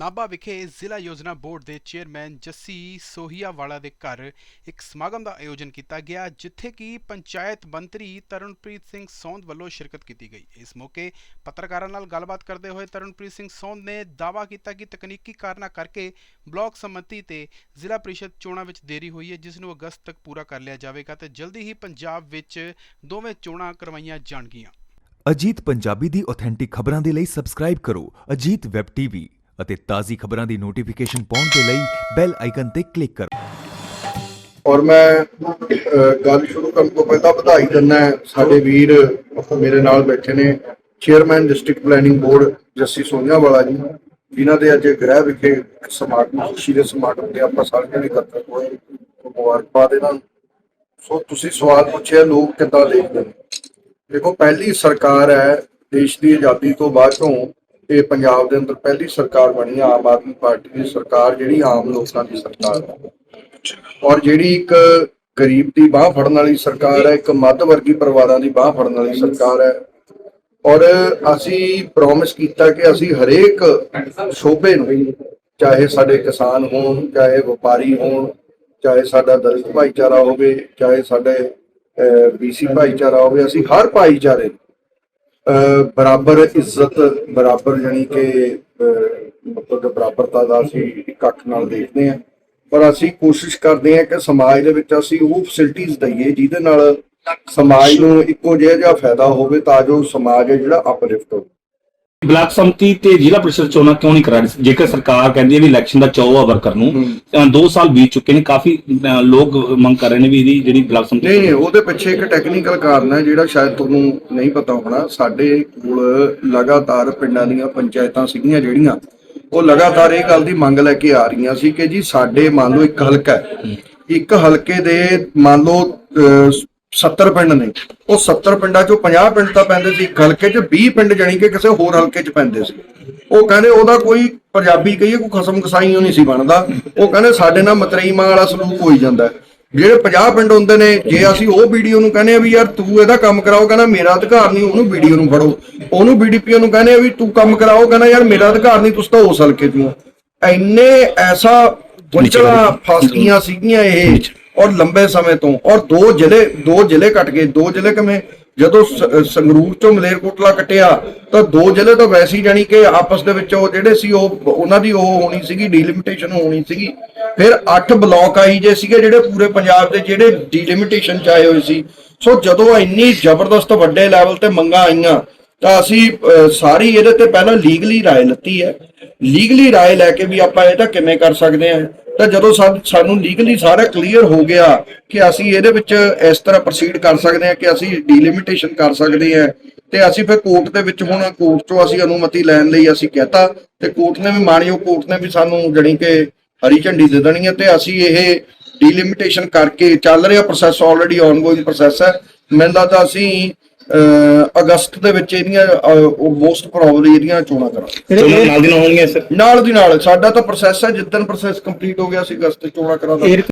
ਨਾਭਾ ਵਿਖੇ ਜ਼ਿਲ੍ਹਾ ਯੋਜਨਾ ਬੋਰਡ ਦੇ ਚੇਅਰਮੈਨ ਜੱਸੀ ਸੋਹੀਆਵਾਲਾ ਦੇ ਘਰ ਇੱਕ ਸਮਾਗਮ ਦਾ ਆਯੋਜਨ ਕੀਤਾ ਗਿਆ, ਜਿੱਥੇ ਕਿ ਪੰਚਾਇਤ ਮੰਤਰੀ ਤਰਨਪ੍ਰੀਤ ਸਿੰਘ ਸੌਂਦ ਵੱਲੋਂ ਸ਼ਿਰਕਤ ਕੀਤੀ ਗਈ। ਇਸ ਮੌਕੇ ਪੱਤਰਕਾਰਾਂ ਨਾਲ ਗੱਲਬਾਤ ਕਰਦੇ ਹੋਏ ਤਰਨਪ੍ਰੀਤ ਸਿੰਘ ਸੌਂਦ ਨੇ ਦਾਅਵਾ ਕੀਤਾ ਕਿ ਤਕਨੀਕੀ ਕਾਰਨਾਂ ਕਰਕੇ ਬਲਾਕ ਸੰਮਤੀ ਤੇ ਜ਼ਿਲ੍ਹਾ ਪ੍ਰੀਸ਼ਦ ਚੋਣਾਂ ਵਿੱਚ ਦੇਰੀ ਹੋਈ ਹੈ, ਜਿਸ ਨੂੰ ਅਗਸਤ ਤੱਕ ਪੂਰਾ ਕਰ ਲਿਆ ਜਾਵੇਗਾ ਤੇ ਜਲਦੀ ਹੀ ਪੰਜਾਬ ਵਿੱਚ ਦੋਵੇਂ ਚੋਣਾਂ ਕਰਵਾਈਆਂ ਜਾਣਗੀਆਂ। ਅਜੀਤ ਪੰਜਾਬੀ ਦੀ ਆਥੈਂਟਿਕ ਖਬਰਾਂ ਦੇ ਲਈ ਸਬਸਕ੍ਰਾਈਬ ਕਰੋ ਅਜੀਤ ਵੈਬ ਟੀਵੀ ਅਤੇ ਤਾਜ਼ੀ ਖਬਰਾਂ ਦੀ ਨੋਟੀਫਿਕੇਸ਼ਨ ਪਾਉਣ ਦੇ ਲਈ ਬੈਲ ਆਈਕਨ ਤੇ ਕਲਿੱਕ ਕਰੋ। ਔਰ ਮੈਂ ਅਹ, ਗੱਲ ਸ਼ੁਰੂ ਕਰਨ ਤੋਂ ਪਹਿਲਾਂ ਵਧਾਈ ਦਿੰਦਾ ਸਾਡੇ ਵੀਰ ਮੇਰੇ ਨਾਲ ਬੈਠੇ ਨੇ chairman district planning board Jassi Soniawala ji ਜਿਨ੍ਹਾਂ ਦੇ ਅੱਜ ਗ੍ਰਹਿ ਵਿਖੇ ਸਮਾਗਮ ਖੁਸ਼ੀ ਦੇ ਸਮਾਗਮ ਤੇ ਆਪਾਂ ਸਾਰੇ ਜਣੇ ਇਕੱਤਰ ਹੋਏ ਮੁਬਾਰਕਬਾਦ ਇਹਨਾਂ ਨੂੰ। ਸੋ ਤੁਸੀਂ ਸਵਾਲ ਪੁੱਛਿਆ ਲੋਕ ਕਿੱਦਾਂ ਦੇਖਦੇ ਨੇ? ਦੇਖੋ ਪਹਿਲੀ ਸਰਕਾਰ ਹੈ ਦੇਸ਼ ਦੀ ਆਜ਼ਾਦੀ ਤੋਂ ਬਾਅਦ ਤੋਂ ਇਹ ਪੰਜਾਬ ਦੇ ਅੰਦਰ ਪਹਿਲੀ ਸਰਕਾਰ ਬਣੀ ਆਮ ਆਦਮੀ ਪਾਰਟੀ ਦੀ ਸਰਕਾਰ ਜਿਹੜੀ ਆਮ ਲੋਕਾਂ ਦੀ ਸਰਕਾਰ ਹੈ। ਔਰ ਜਿਹੜੀ ਇੱਕ ਗਰੀਬ ਦੀ ਬਾਹ ਫੜਨ ਵਾਲੀ ਸਰਕਾਰ ਹੈ, ਇੱਕ ਮੱਧ ਵਰਗੀ ਪਰਿਵਾਰਾਂ ਦੀ ਬਾਹ ਫੜਨ ਵਾਲੀ ਸਰਕਾਰ ਹੈ। ਔਰ ਅਸੀਂ ਪ੍ਰੋਮਿਸ ਕੀਤਾ ਕਿ ਅਸੀਂ ਹਰੇਕ ਸੋਭੇ ਨੂੰ, ਚਾਹੇ ਸਾਡੇ ਕਿਸਾਨ ਹੋਣ, ਚਾਹੇ ਵਪਾਰੀ ਹੋਣ, ਚਾਹੇ ਸਾਡਾ ਦਲਿਤ ਭਾਈਚਾਰਾ ਹੋਵੇ, ਚਾਹੇ ਸਾਡੇ ਬੀਸੀ ਭਾਈਚਾਰਾ ਹੋਵੇ, ਅਸੀਂ ਹਰ ਭਾਈਚਾਰੇ ਨੂੰ ਬਰਾਬਰ ਇੱਜ਼ਤ, ਬਰਾਬਰ ਜਾਨੀ ਕਿ, ਅਹ, ਮਤਲਬ ਬਰਾਬਰਤਾ ਦਾ ਅਸੀਂ ਇੱਕ ਅੱਖ ਨਾਲ ਦੇਖਦੇ ਹਾਂ। ਪਰ ਅਸੀਂ ਕੋਸ਼ਿਸ਼ ਕਰਦੇ ਹਾਂ ਕਿ ਸਮਾਜ ਦੇ ਵਿੱਚ ਅਸੀਂ ਉਹ ਫੈਸਿਲਿਟੀਆਂ ਦਈਏ ਜਿਹਦੇ ਨਾਲ ਸਮਾਜ ਨੂੰ ਇੱਕੋ ਜਿਹਾ ਜਿਹਾ ਫਾਇਦਾ ਹੋਵੇ ਤਾਂ ਜੋ ਸਮਾਜ ਹੈ ਜਿਹੜਾ ਅਪਲਿਫਟ ਹੋਵੇ। ਬਲਾਕ ਸੰਮਤੀ ਤੇ ਜ਼ਿਲ੍ਹਾ ਪ੍ਰੀਸ਼ਦ ਚੋਣਾਂ ਕਿਉਂ ਨਹੀਂ ਕਰਾ ਰਹੀ ਜੇਕਰ ਸਰਕਾਰ ਕਹਿੰਦੀ ਹੈ ਵੀ ਇਲੈਕਸ਼ਨ ਦਾ 24 ਵਰਕਰ ਨੂੰ 2 ਸਾਲ ਬੀਤ ਚੁੱਕੇ ਨੇ ਕਾਫੀ ਲੋਕ ਮੰਗ ਕਰ ਰਹੇ ਨੇ ਵੀ ਇਹਦੀ ਜਿਹੜੀ ਬਲਾਕ ਸੰਮਤੀ ਨਹੀਂ ਨਹੀਂ ਉਹਦੇ ਪਿੱਛੇ ਇੱਕ ਟੈਕਨੀਕਲ ਕਾਰਨ ਹੈ ਜਿਹੜਾ ਸ਼ਾਇਦ ਤੁਹਾਨੂੰ ਨਹੀਂ ਪਤਾ ਹੋਣਾ। ਸਾਡੇ ਕੋਲ ਲਗਾਤਾਰ ਪਿੰਡਾਂ ਦੀਆਂ ਪੰਚਾਇਤਾਂ ਸੀਗੀਆਂ ਜਿਹੜੀਆਂ ਉਹ ਲਗਾਤਾਰ ਇਹ ਗੱਲ ਦੀ ਮੰਗ ਲੈ ਕੇ ਆ ਰਹੀਆਂ ਸੀ ਕਿ ਜੀ ਸਾਡੇ ਮੰਨ ਲਓ ਇੱਕ ਹਲਕਾ ਹੈ। ਇੱਕ ਹਲਕੇ ਦੇ ਮੰਨ ਲਓ ਅਹ, 70 ਪਿੰਡ ਨੇ। ਉਹ 70 ਪਿੰਡਾਂ ਚੋਂ 50 ਪਿੰਡ ਤਾਂ ਪੈਂਦੇ ਸੀ ਹਲਕੇ 'ਚ 20 ਪਿੰਡ ਜਾਣੀ ਕਿ ਕਿਸੇ ਹੋਰ ਹਲਕੇ 'ਚ ਪੈਂਦੇ ਸੀ। ਉਹ ਕਹਿੰਦੇ ਉਹਦਾ ਕੋਈ ਪੰਜਾਬੀ ਕਹੀਏ ਕੋਈ ਖਸਮ ਕਸਾਈ ਨਹੀਂ ਸੀ ਬਣਦਾ। ਉਹ ਕਹਿੰਦੇ ਸਾਡੇ ਨਾਲ ਮਤਰੇਈ ਮਾਂ ਵਾਲਾ ਸਲੂਕ ਹੋਈ ਜਾਂਦਾ। ਜਿਹੜੇ 50 ਪਿੰਡ ਹੁੰਦੇ ਨੇ ਜੇ ਅਸੀਂ ਉਹ ਵੀਡੀਓ ਨੂੰ ਕਹਿੰਦੇ ਆ ਵੀ ਯਾਰ ਤੂੰ ਇਹਦਾ ਕੰਮ ਕਰਾਓ ਕਹਿੰਦਾ ਮੇਰਾ ਅਧਿਕਾਰ ਨਹੀਂ ਉਹਨੂੰ ਵੀਡੀਓ ਨੂੰ ਫੜੋ। ਉਹਨੂੰ ਬੀਡੀਪੀਓ ਨੂੰ ਕਹਿੰਦੇ ਆ ਵੀ ਤੂੰ ਕੰਮ ਕਰਾਓ ਕਹਿੰਦਾ ਯਾਰ ਮੇਰਾ ਅਧਿਕਾਰ ਨਹੀਂ ਤੁਸੀਂ ਤਾਂ ਉਸ ਹਲਕੇ ਤੋਂ ਹੋ। ਇੰਨੇ ਐਸਾ ਵਿਚਲਾ ਫਸਦੀਆਂ ਸੀਗੀਆਂ ਇਹ। ਔਰ ਲੰਬੇ ਸਮੇਂ ਤੋਂ, ਔਰ ਦੋ ਜ਼ਿਲ੍ਹੇ ਦੋ ਜ਼ਿਲ੍ਹੇ ਕੱਟ ਗਏ, ਦੋ ਜ਼ਿਲ੍ਹੇ ਕਿਵੇਂ? ਜਦੋਂ ਸੰਗਰੂਰ ਚੋਂ ਮਲੇਰਕੋਟਲਾ ਕੱਟਿਆ, ਤਾਂ ਦੋ ਜ਼ਿਲ੍ਹੇ ਤਾਂ ਵੈਸੇ ਹੀ ਜਾਣੀ ਕਿ ਆਪਸ ਦੇ ਵਿੱਚ ਉਹ ਜਿਹੜੇ ਸੀ ਉਹ, ਉਹਨਾਂ ਦੀ ਉਹ ਹੋਣੀ ਸੀਗੀ ਡੀਲਿਮਿਟੇਸ਼ਨ ਹੋਣੀ ਸੀਗੀ। ਫਿਰ 8 ਬਲਾਕ ਆਈ ਜੇ ਸੀਗੇ ਜਿਹੜੇ ਪੂਰੇ ਪੰਜਾਬ ਦੇ, ਜਿਹੜੇ ਡੀਲਿਮਿਟੇਸ਼ਨ ਚ ਆਏ ਹੋਏ ਸੀ। ਸੋ ਜਦੋਂ ਇੰਨੀ ਜ਼ਬਰਦਸਤ ਵੱਡੇ ਲੈਵਲ ਤੇ ਮੰਗਾਂ ਆਈਆਂ, ਤਾਂ ਅਸੀਂ ਸਾਰੀ ਇਹਦੇ ਤੇ ਪਹਿਲਾਂ ਲੀਗਲੀ ਰਾਏ ਲੱਤੀ ਹੈ। ਲੀਗਲੀ ਰਾਏ ਲੈ ਕੇ ਵੀ ਆਪਾਂ ਇਹ ਤਾਂ ਕਿਵੇਂ ਕਰ ਸਕਦੇ ਹਾਂ। ਤਾਂ ਜਦੋਂ ਸਾਨੂੰ ਲੀਗਲੀ ਸਾਰਾ ਕਲੀਅਰ ਹੋ ਗਿਆ ਕਿ ਅਸੀਂ ਇਹਦੇ ਵਿੱਚ ਇਸ ਤਰ੍ਹਾਂ ਪ੍ਰੋਸੀਡ ਕਰ ਸਕਦੇ ਹਾਂ, ਕਿ ਅਸੀਂ ਡੀਲਿਮਿਟੇਸ਼ਨ ਕਰ ਸਕਦੇ ਹਾਂ, ਤੇ ਅਸੀਂ ਫਿਰ ਕੋਰਟ ਦੇ ਵਿੱਚ ਹੁਣ ਕੋਰਟ ਤੋਂ ਅਸੀਂ ਅਨੁਮਤੀ ਲੈਣ ਲਈ ਅਸੀਂ ਕਹਤਾ, ਤੇ ਕੋਰਟ ਨੇ ਵੀ ਮਾਣਯੋਗ ਕੋਰਟ ਨੇ ਵੀ ਸਾਨੂੰ ਜਣੀ ਕਿ ਹਰੀ ਝੰਡੀ ਦੇ ਦੇਣੀ ਹੈ, ਤੇ ਅਸੀਂ ਇਹ ਡੀਲਿਮਿਟੇਸ਼ਨ ਕਰਕੇ ਚੱਲ ਰਿਹਾ ਪ੍ਰੋਸੈਸ ਆਲਰੇਡੀ ਆਨਗੋਇੰਗ ਪ੍ਰੋਸੈਸ ਹੈ। ਮੈਨੂੰ ਲੱਗਦਾ ਅਸੀਂ ਅਗਸਤ ਦੇ ਵਿੱਚ ਇਹਦੀਆਂ ਮੋਸਟ ਪ੍ਰੋਬਬਲੀ ਇਹਦੀਆਂ ਚੋਣਾਂ ਕਰਾਂਗੇ। ਚੋਣਾਂ ਨਾਲ ਦੀ ਨਾਲ ਹੋਣਗੀਆਂ ਸਰ? ਨਾਲ ਦੀ ਨਾਲ ਸਾਡਾ ਤਾਂ ਪ੍ਰੋਸੈਸ ਹੈ ਜਿੱਦਣ ਪ੍ਰੋਸੈਸ ਕੰਪਲੀਟ ਹੋ ਗਿਆ ਸੀ ਅਗਸਤ ਚੋਣਾਂ ਕਰਾਂਗੇ।